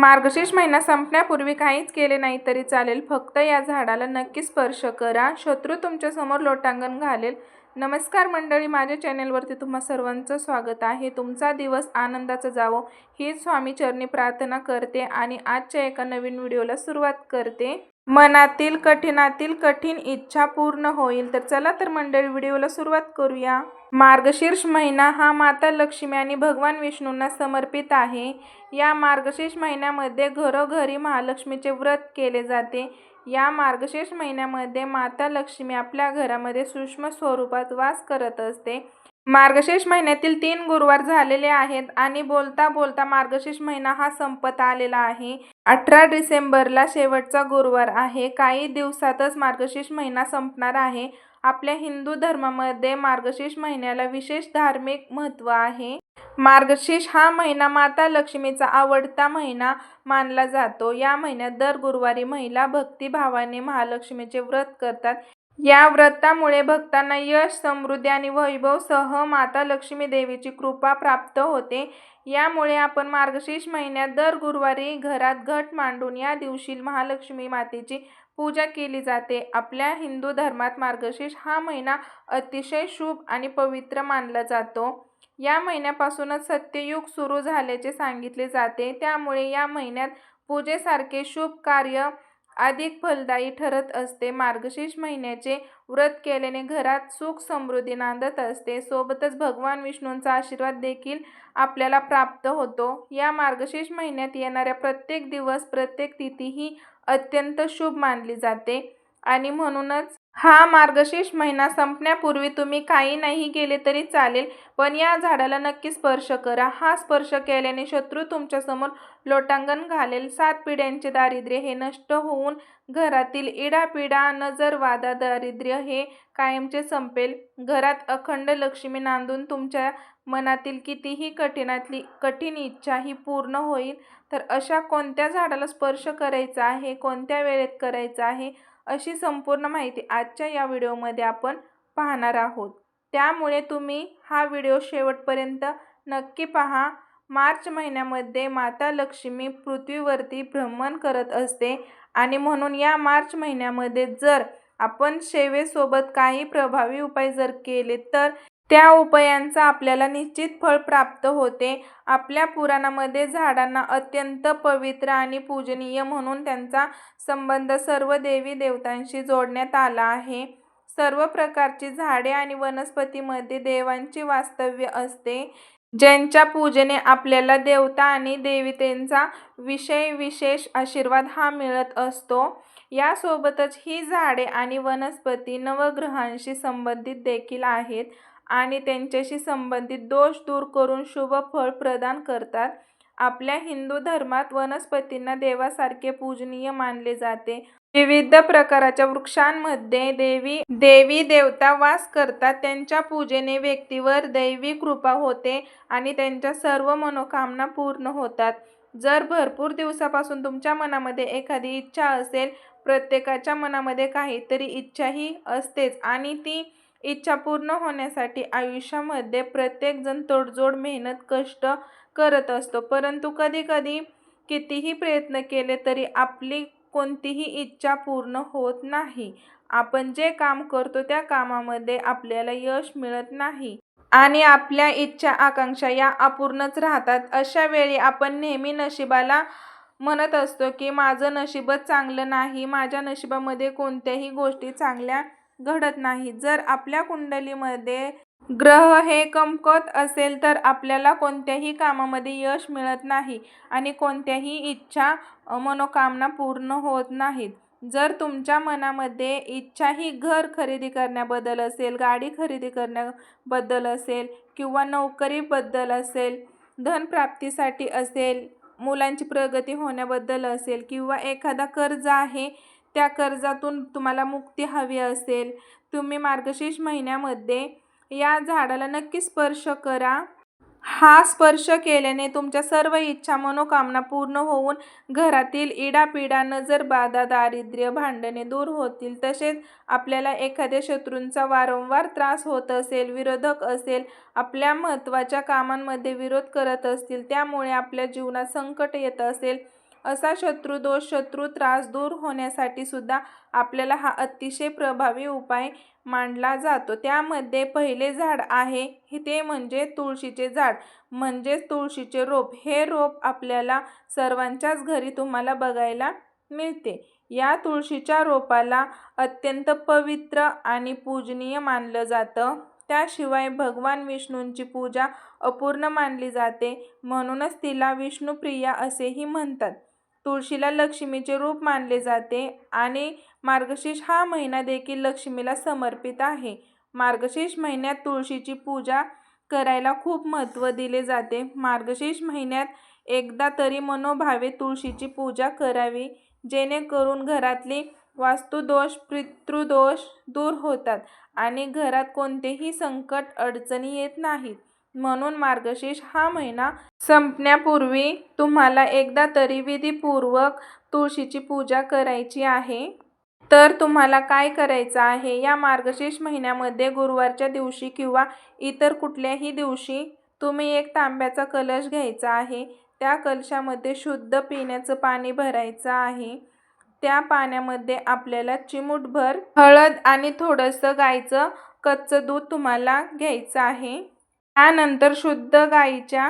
मार्गशीर्ष महिना संपण्यापूर्वी काहीच केले नाही तरी चालेल. फक्त या झाडाला नक्की स्पर्श करा. शत्रू तुमच्यासमोर लोटांगण घालेल. नमस्कार मंडळी माझ्या चॅनेलवरती तुम्हा सर्वांचं स्वागत आहे. तुमचा दिवस आनंदाचा जावो. हीच स्वामी चरणी प्रार्थना करते आणि आजच्या एका नवीन व्हिडिओला सुरुवात करते. मनातील कठीणातील कठीण इच्छा पूर्ण होईल. तर चला तर मंडळी व्हिडिओला सुरुवात करूया. मार्गशीर्ष महिना हा माता लक्ष्मी आणि भगवान विष्णूंना समर्पित आहे. या मार्गशीर्ष महिन्यामध्ये घरोघरी महालक्ष्मीचे व्रत केले जाते. या मार्गशीर्ष महिन्यामध्ये माता लक्ष्मी आपल्या घरामध्ये सूक्ष्म स्वरूपात वास करत असते. मार्गशीर्ष महिन्यातील तीन गुरुवार झालेले आहेत आणि बोलता बोलता मार्गशीर्ष महिना हा संपत आलेला आहे. अठरा डिसेंबरला शेवटचा गुरुवार आहे. काही दिवसातच मार्गशीर्ष महिना संपणार आहे. आपल्या हिंदू धर्मामध्ये मार्गशीर्ष महिन्याला विशेष धार्मिक महत्त्व आहे. मार्गशीर्ष हा महिना माता लक्ष्मीचा आवडता महिना मानला जातो. या महिन्यात दर गुरुवारी महिला भक्तिभावाने महालक्ष्मीचे व्रत करतात. या व्रतामुळे भक्तांना यश समृद्धी आणि वैभव सह माता लक्ष्मी देवीची कृपा प्राप्त होते. यामुळे आपण मार्गशीर्ष महिन्यात दर गुरुवारी घरात घट मांडून या दिवशी महालक्ष्मी मातेची पूजा केली जाते. आपल्या हिंदू धर्मात मार्गशीर्ष हा महिना अतिशय शुभ आणि पवित्र मानला जातो. या महिन्यापासूनच सत्ययुग सुरू झाल्याचे सांगितले जाते. त्यामुळे या महिन्यात पूजेसारखे शुभ कार्य अधिक फलदायी ठरत असते. मार्गशीर्ष महिन्याचे व्रत केल्याने घरात सुख समृद्धी नांदत असते. सोबतच भगवान विष्णूंचा आशीर्वाद देखील आपल्याला प्राप्त होतो. या मार्गशीर्ष महिन्यात येणाऱ्या प्रत्येक दिवस प्रत्येक तिथी ही अत्यंत शुभ मानली जाते. आणि म्हणूनच हा मार्गशीर्ष महिना संपण्यापूर्वी तुम्ही काही नाही केले तरी चालेल पण या झाडाला नक्की स्पर्श करा. हा स्पर्श केल्याने शत्रू तुमच्यासमोर लोटांगण घालेल. सात पिढ्यांचे दारिद्र्य हे नष्ट होऊन घरातील इडापिडा नजरवादा दारिद्र्य हे कायमचे संपेल. घरात अखंड लक्ष्मी नांदून तुमच्या मनातील कितीही कठीणातली कठीण इच्छा ही पूर्ण होईल. तर अशा कोणत्या झाडाला स्पर्श करायचा आहे? कोणत्या वेळेत करायचा आहे? अशी संपूर्ण माहिती आजच्या या व्हिडिओमध्ये आपण पाहणार आहोत. त्यामुळे तुम्ही हा व्हिडिओ शेवटपर्यंत नक्की पहा. मार्च महिन्यामध्ये माता लक्ष्मी पृथ्वीवरती भ्रमण करत असते आणि म्हणून या मार्च महिन्यामध्ये जर आपण सेवेसोबत काही प्रभावी उपाय जर केले तर त्या उपायांचा आपल्याला निश्चित फळ प्राप्त होते. आपल्या पुराणामध्ये झाडांना अत्यंत पवित्र आणि पूजनीय म्हणून त्यांचा संबंध सर्व देवी देवतांशी जोडण्यात आला आहे. सर्व प्रकारची झाडे आणि वनस्पतीमध्ये देवांची वास्तव्य असते ज्यांच्या पूजेने आपल्याला देवता आणि देवतेंचा विषय विशेष आशीर्वाद हा मिळत असतो. यासोबतच ही झाडे आणि वनस्पती नवग्रहांशी संबंधित देखील आहेत. आणि त्यांच्याशी संबंधित दोष दूर करून शुभ फळ प्रदान करतात. आपल्या हिंदू धर्मात वनस्पतींना देवासारखे पूजनीय मानले जाते. विविध प्रकारच्या वृक्षांमध्ये देवी देवी देवता वास करतात. त्यांच्या पूजेने व्यक्तीवर दैवी कृपा होते आणि त्यांच्या सर्व मनोकामना पूर्ण होतात. जर भरपूर दिवसापासून तुमच्या मनामध्ये एखादी इच्छा असेल प्रत्येकाच्या मनामध्ये काहीतरी इच्छाही असतेच आणि ती इच्छा पूर्ण होण्यासाठी आयुष्यामध्ये प्रत्येकजण तोडजोड मेहनत कष्ट करत असतो. परंतु कधीकधी कितीही प्रयत्न केले तरी आपली कोणतीही इच्छा पूर्ण होत नाही. आपण जे काम करतो त्या कामामध्ये आपल्याला यश मिळत नाही आणि आपल्या इच्छा आकांक्षा या अपूर्णच राहतात. अशा वेळी आपण नेहमी नशिबाला म्हणत असतो की माझं नशीबच चांगलं नाही. माझ्या नशिबामध्ये कोणत्याही गोष्टी चांगल्या घडत नाही. जर आपल्या कुंडलीमध्ये ग्रह हे कमकत असेल तर आपल्याला कोणत्याही कामामध्ये यश मिळत नाही आणि कोणत्याही इच्छा मनोकामना पूर्ण होत नाहीत. जर तुमच्या मनामध्ये इच्छा ही घर खरेदी करण्याबद्दल असेल गाडी खरेदी करण्याबद्दल असेल किंवा नोकरीबद्दल असेल धनप्राप्तीसाठी असेल मुलांची प्रगती होण्याबद्दल असेल किंवा एखादा कर्ज आहे त्या कर्जातून तुम्हाला मुक्ती हवी असेल. तुम्ही मार्गशीर्ष महिन्यामध्ये या झाडाला नक्की स्पर्श करा. हा स्पर्श केल्याने तुमच्या सर्व इच्छा मनोकामना पूर्ण होऊन घरातील इडापिडा नजरबाधा दारिद्र्य भांडणे दूर होतील तसेच आपल्याला एखाद्या शत्रूंचा वारंवार त्रास होत असेल विरोधक असेल आपल्या महत्त्वाच्या कामांमध्ये विरोध करत असतील त्यामुळे आपल्या जीवनात संकट येत असेल असा शत्रुदोष शत्रू त्रास दूर होण्यासाठी सुद्धा आपल्याला हा अतिशय प्रभावी उपाय मानला जातो. त्यामध्ये पहिले झाड आहे हे ते म्हणजे तुळशीचे झाड. म्हणजेच तुळशीचे रोप. हे रोप आपल्याला सर्वांच्याच घरी तुम्हाला बघायला मिळते. या तुळशीच्या रोपाला अत्यंत पवित्र आणि पूजनीय मानलं जातं. त्याशिवाय भगवान विष्णूंची पूजा अपूर्ण मानली जाते. म्हणूनच तिला विष्णुप्रिया असेही म्हणतात. तुळशीला लक्ष्मीचे रूप मानले जाते आणि मार्गशीर्ष हा महिना देखील लक्ष्मीला समर्पित आहे. मार्गशीर्ष महिन्यात तुळशीची पूजा करायला खूप महत्त्व दिले जाते. मार्गशीर्ष महिन्यात एकदा तरी मनोभावे तुळशीची पूजा करावी जेणेकरून घरातली वास्तुदोष पितृदोष दूर होतात आणि घरात कोणतेही संकट अडचणी येत नाहीत. म्हणून मार्गशीर्ष हा महिना संपण्यापूर्वी तुम्हाला एकदा तरी विधीपूर्वक तुळशीची पूजा करायची आहे. तर तुम्हाला काय करायचं आहे? या मार्गशीर्ष महिन्यामध्ये गुरुवारच्या दिवशी किंवा इतर कुठल्याही दिवशी तुम्ही एक तांब्याचा कलश घ्यायचा आहे. त्या कलशामध्ये शुद्ध पिण्याचं पाणी भरायचं आहे. त्या पाण्यामध्ये आपल्याला चिमूटभर हळद आणि थोडंसं गाईचं कच्चं दूध तुम्हाला घ्यायचं आहे. त्यानंतर शुद्ध गाईच्या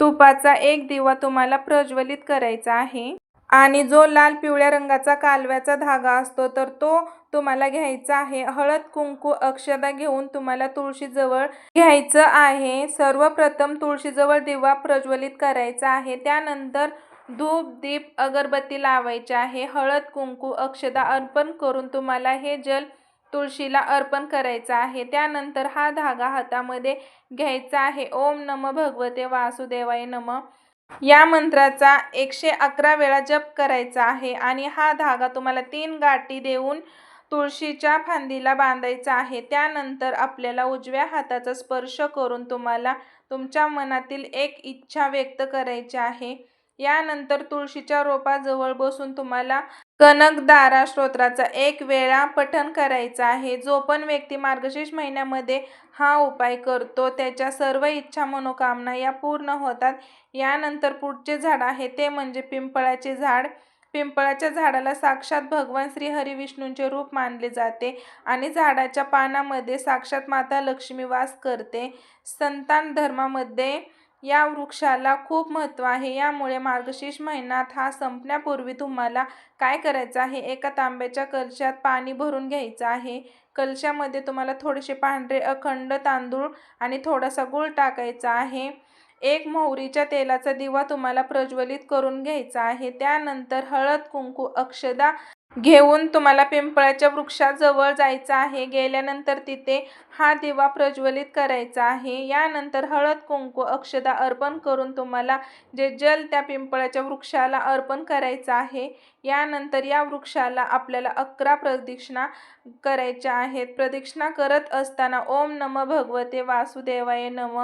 तुपाचा एक दिवा तुम्हाला प्रज्वलित करायचा आहे. आणि जो लाल पिवळ्या रंगाचा कालव्याचा धागा असतो तर तो तुम्हाला घ्यायचा आहे. हळद कुंकू अक्षदा घेऊन तुम्हाला तुळशीजवळ घ्यायचं आहे. सर्वप्रथम तुळशीजवळ दिवा प्रज्वलित करायचा आहे. त्यानंतर धूप दीप अगरबत्ती लावायची आहे. हळद कुंकू अक्षदा अर्पण करून तुम्हाला हे जल तुळशीला अर्पण करायचं आहे. त्यानंतर हा धागा हातामध्ये घ्यायचा आहे. ओम नम भगवते वासुदेवाय नम. या मंत्राचा एकशे अकरा वेळा जप करायचा आहे आणि हा धागा तुम्हाला तीन गाठी देऊन तुळशीच्या फांदीला बांधायचा आहे. त्यानंतर आपल्याला उजव्या हाताचा स्पर्श करून तुम्हाला तुमच्या मनातील एक इच्छा व्यक्त करायची आहे. यानंतर तुळशीच्या रोपाजवळ बसून तुम्हाला कनकदारा स्तोत्राचा एक वेळा पठण करायचा आहे. जो पण व्यक्ती मार्गशीर्ष महिन्यामध्ये हा उपाय करतो त्याच्या सर्व इच्छा मनोकामना या पूर्ण होतात. यानंतर पुढचे झाड आहे ते म्हणजे पिंपळाचे झाड. पिंपळाच्या झाडाला साक्षात भगवान श्री हरी विष्णूंचे रूप मानले जाते आणि झाडाच्या पानामध्ये साक्षात माता लक्ष्मी वास करते. संतान धर्मामध्ये या वृक्षाला खूप महत्त्व आहे. यामुळे मार्गशीर्ष महिन्यात हा संपण्यापूर्वी तुम्हाला काय करायचं आहे? एका तांब्याच्या कलशात पाणी भरून घ्यायचं आहे. कलशामध्ये तुम्हाला थोडेसे पांढरे अखंड तांदूळ आणि थोडासा गूळ टाकायचा आहे. एक मोहरीच्या तेलाचा दिवा तुम्हाला प्रज्वलित करून घ्यायचा आहे. त्यानंतर हळद कुंकू अक्षदा घेऊन तुम्हाला पिंपळाच्या वृक्षाजवळ जायचं आहे. गेल्यानंतर तिथे हा दिवा प्रज्वलित करायचा आहे. यानंतर हळद कुंकू अक्षदा अर्पण करून तुम्हाला जे जल त्या पिंपळाच्या वृक्षाला अर्पण करायचं आहे यानंतर या वृक्षाला आपल्याला अकरा प्रदक्षिणा करायच्या आहेत. प्रदक्षिणा करत असताना ओम नम भगवते वासुदेवाय नम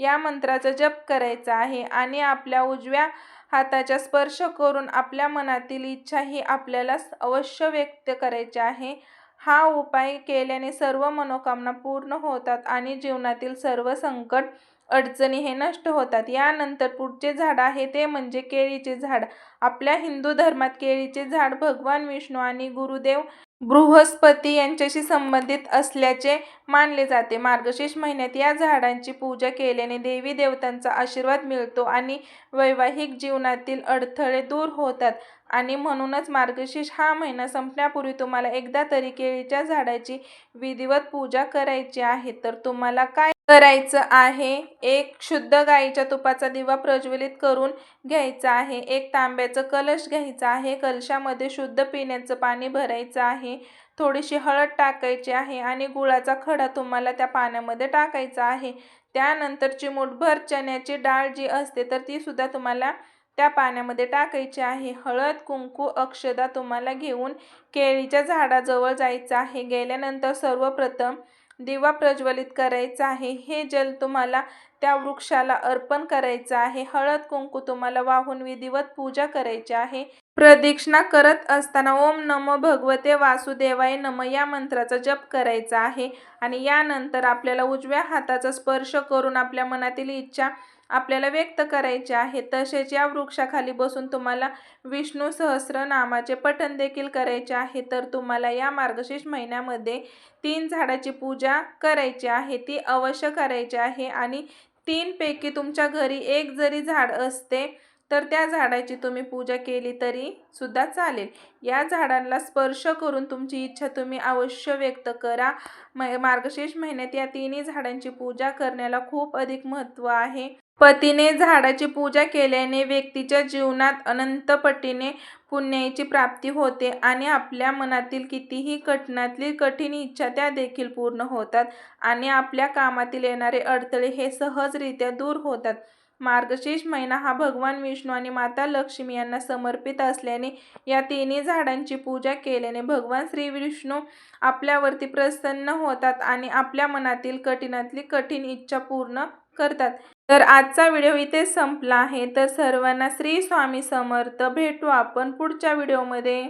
या मंत्राचा जप करायचा आहे आणि आपल्या उजव्या हाताचा स्पर्श करून आपल्या मनातील इच्छा ही आपल्याला अवश्य व्यक्त करायची आहे. हा उपाय केल्याने सर्व मनोकामना पूर्ण होतात आणि जीवनातील सर्व संकट अडचणी हे नष्ट होतात. यानंतर पुढचे झाड आहे ते म्हणजे केळीचे झाड. आपल्या हिंदू धर्मात केळीचे झाड भगवान विष्णू आणि गुरुदेव बृहस्पती यांच्याशी संबंधित असल्याचे मानले जाते. मार्गशीर्ष महिन्यात या झाडांची पूजा केल्याने देवी देवतांचा आशीर्वाद मिळतो आणि वैवाहिक जीवनातील अडथळे दूर होतात. आणि म्हणूनच मार्गशीर्ष हा महिना संपण्यापूर्वी तुम्हाला एकदा तरी केळीच्या झाडाची विधिवत पूजा करायची आहे. तर तुम्हाला काय करायचं आहे? एक शुद्ध गाईच्या तुपाचा दिवा प्रज्वलित करून घ्यायचा आहे. एक तांब्याचं कलश घ्यायचा आहे. कलशामध्ये शुद्ध पिण्याचं पाणी भरायचं आहे. थोडीशी हळद टाकायची आहे आणि गुळाचा खडा तुम्हाला त्या पाण्यामध्ये टाकायचा आहे. त्यानंतर चिमूटभर चण्याची डाळ जी असते तर ती सुद्धा तुम्हाला त्या पाण्यामध्ये टाकायचे आहे. हळद कुंकू अक्षदा तुम्हाला घेऊन केळीच्या झाडाजवळ जायचं आहे. गेल्यानंतर सर्वप्रथम दिवा प्रज्वलित करायचा आहे. हे जल तुम्हाला त्या वृक्षाला अर्पण करायचं आहे. हळद कुंकू तुम्हाला वाहून विधिवत पूजा करायची आहे. प्रदक्षिणा करत असताना ओम नमो भगवते वासुदेवाय नम या मंत्राचा जप करायचा आहे. आणि यानंतर आपल्याला उजव्या हाताचा स्पर्श करून आपल्या मनातील इच्छा आपल्याला व्यक्त करायचे आहे. तसेच या वृक्षाखाली बसून तुम्हाला विष्णू सहस्रनामाचे पठण देखील करायचे आहे. तर तुम्हाला या मार्गशीर्ष महिन्यामध्ये तीन झाडाची पूजा करायची आहे. ती अवश्य करायची आहे. आणि तीनपैकी तुमच्या घरी एक जरी झाड असते तर त्या झाडाची तुम्ही पूजा केली तरी सुद्धा चालेल. या झाडांना स्पर्श करून तुमची इच्छा तुम्ही अवश्य व्यक्त करा. म मार्गशीर्ष महिन्यात या तिन्ही झाडांची पूजा करण्याला खूप अधिक महत्त्व आहे. पतीने झाडाची पूजा केल्याने व्यक्तीच्या जीवनात अनंत पटीने पुण्याची प्राप्ती होते आणि आपल्या मनातील कितीही कठीणातली कठीण इच्छा त्या देखील पूर्ण होतात आणि आपल्या कामातील येणारे अडथळे हे सहजरित्या दूर होतात. मार्गशीर्ष महिना हा भगवान विष्णू आणि माता लक्ष्मी यांना समर्पित असल्याने या तिन्ही झाडांची पूजा केल्याने भगवान श्री विष्णू आपल्यावरती प्रसन्न होतात आणि आपल्या मनातील कठीणातली कठीण इच्छा पूर्ण करतात. तर आजचा व्हिडिओ इथे संपला आहे. तर सर्वांना श्री स्वामी समर्थ. भेटू आपण पुढच्या व्हिडिओमध्ये.